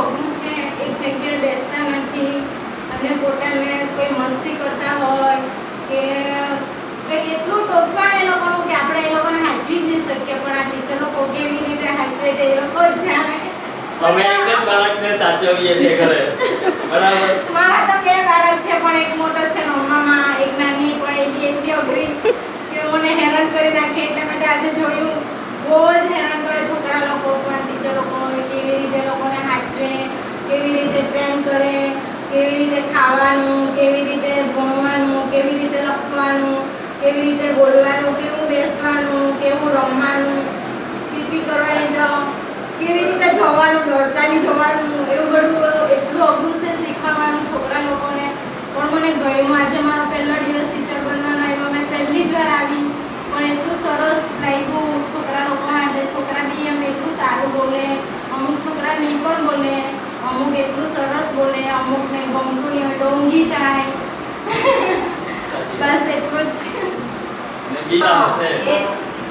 અઘરું છે એક જગ્યાએ બેસતા નથી. અને પોતાને કોઈ મસ્તી કરતા હોય કે એટલું ટોફાય એ લોકોનું કે આપણે એ લોકોને હાચવી જ નહીં શકીએ. પણ આ ટીચર લોકો કેવી રીતે હાચવે તે એ લોકો જ જાણે. અમે એક જ બાળકને સાચવીએ છીએ ઘરે. બરાબર. મારા તો બે બાળક છે પણ એક મોટો છે મમ્મામાં એક નાની પણ એ બી એટલી અઘરી કે મને હેરાન કરી નાખે. એટલા માટે આજે જોયું બહુ જ ખાવાનું કેવી રીતે ભણવાનું, કેવી રીતે લખવાનું, કેવી રીતે બોલવાનું, કેવું બેસવાનું, કેવું રમવાનું, પીપી કરવાની તો કેવી રીતે જવાનું, દોડતાની જવાનું એવું બધું એટલું અઘરું છે શીખવવાનું છોકરા લોકોને પણ મને ગયું આજે મારો પહેલો દિવસ ટીચર બનવાનો આવ્યો મેં પહેલી જ વાર આવી પણ એટલું સરસ લાગ્યું છોકરા લોકો માટે છોકરા બી એમ એટલું સારું બોલે અમુક છોકરા નહીં પણ બોલે અમુક એટલું સરસ બોલે અમુકને ગમતું નહીં હોય તો ઊંઘી જાય. બસ એટલું જ. ને બીજા હશે.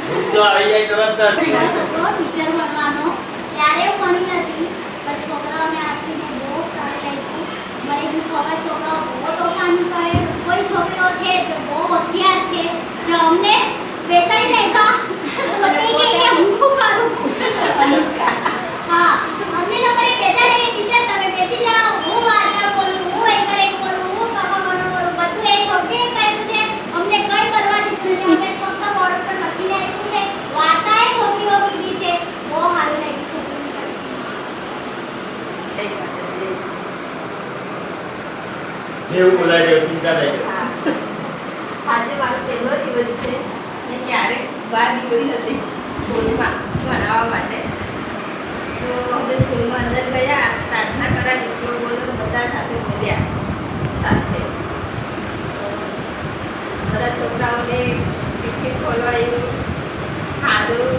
ગુસ્સો આવી જાય તરત જ. દિવસ હતો ટીચર બનવાનો. ત્યારે હું ભણી હતી પણ છોકરાઓને આશીને બહુ સારું લાગ્યું મને બી ખબર છોકરાઓ બહુ તોફાન કરે. કોઈ છોકરો છે જો બહુ હોશિયાર છે જો અમને બેસાડી નાખ્યા તો તે કહે કે હું શું કરું અનુષ્કા હા અમને લોકોને બેસાડી ટીચર તમે બેસી જાઓ હું વાર્તા બોલું હું એક પર એક બોલું હું પાપા મને બોલું બધું એ છોકરીએ કહ્યું છે અમને કઈ કરવા દીધું નથી અમે ફક્ત બોર્ડ પર લખીને આપ્યું છે વાર્તા એ છોકરીઓ કીધી છે બહુ સારું લાગ્યું છોકરીને પછી જેવું બોલાય જેવું ચિંતા થાય આજે મારો પહેલો દિવસ છે. મેં ક્યારે બહાર નીકળી હતી સ્કૂલમાં ભણાવવા માટે. તો અમે સ્કૂલમાં અંદર ગયા, પ્રાર્થના કરાવી શ્લોક બોલો, બધા સાથે બોલ્યા. સાથે. બધા છોકરાઓને ટિકિટ ખોલવાયું, ખાધું.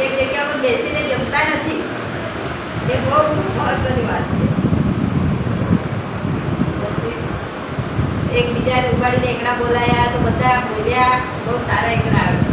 એક જગ્યા પર બેસીને જમતા નથી. એ બહુ મહત્વની વાત છે. એકબીજાને ઉગાડીને એકડા બોલાયા, તો બધા બોલ્યા, બહુ સારા એકડા આવ્યા.